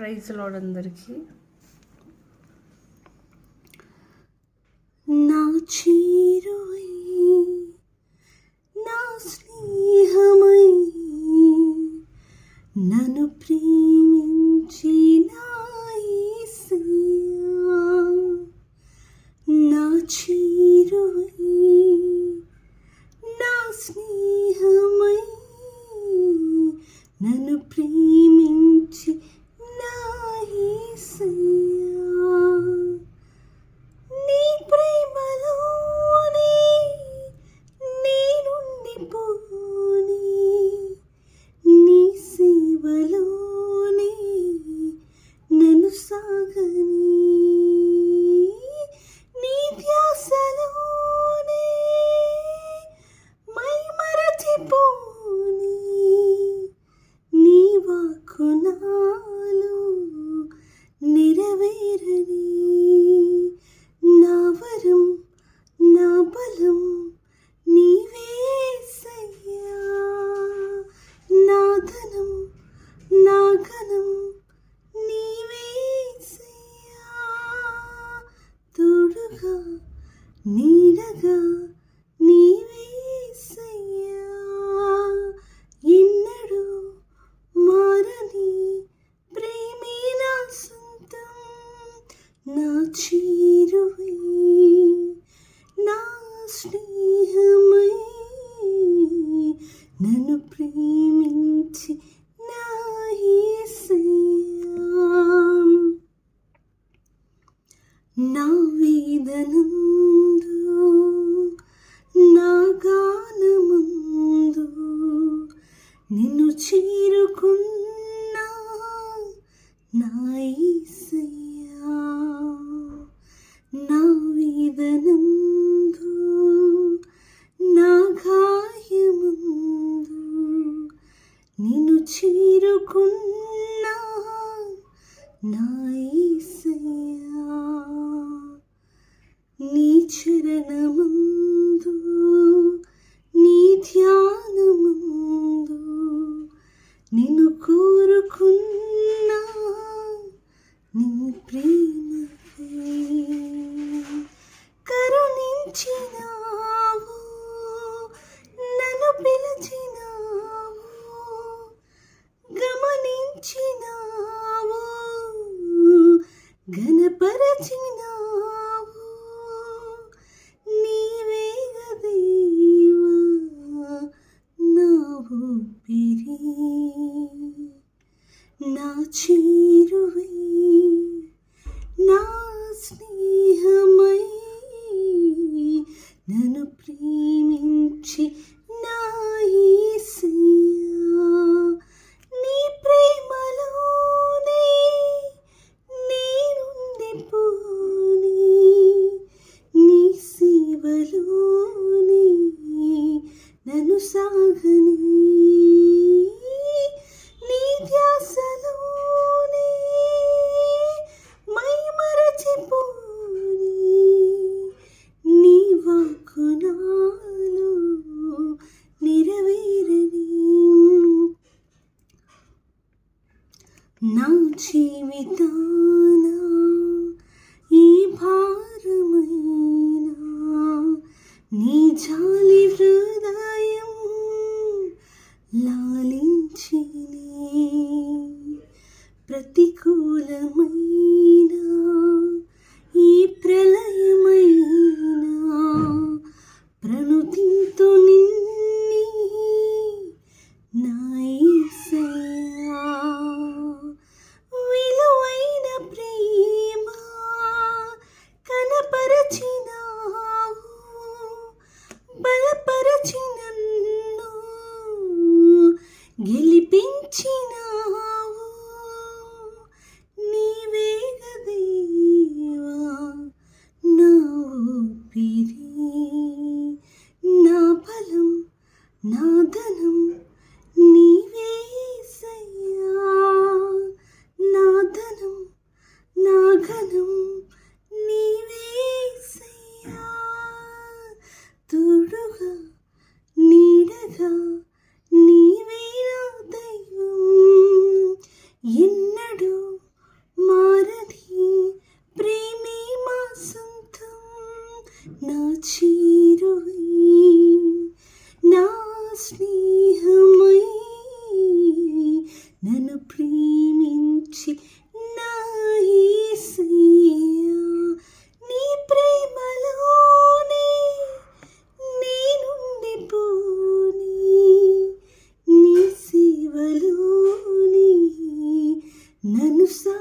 Praise లోడందరికీ నా చీరువై నా స్నేహమై నన్ను ప్రేమించి నా యేసయ్యా నా చీరువై నా స్నేహమై నన్ను ప్రేమి వేదనందు నా గానముందు నిన్ను చేరుకున్నా నా ఈసయ్యా నా వేదనందు నా గాయముందు నిన్ను చేరుకున్నా నా ముందు నీ ధ్యానమందు నిన్ను కోరుకున్నా నీ ప్రేమ కరుణించినావు నన్ను పిలిచినావు గమనించినావు గణపరచిన నా చీరువై నా స్నేహమై నన్ను ప్రేమించి నా నీ ప్రేమలోనే నేనుండిపోని నీ సేవలోనే నన్ను సాగని. నా జీవితాన ఈ భారమైన నీ జాలి హృదయం లాలించిని. ప్రతికూలమైన ఈ ప్రళయమైన ప్రణుతితో నిన్ని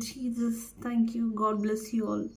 Jesus. Thank you. God bless you all.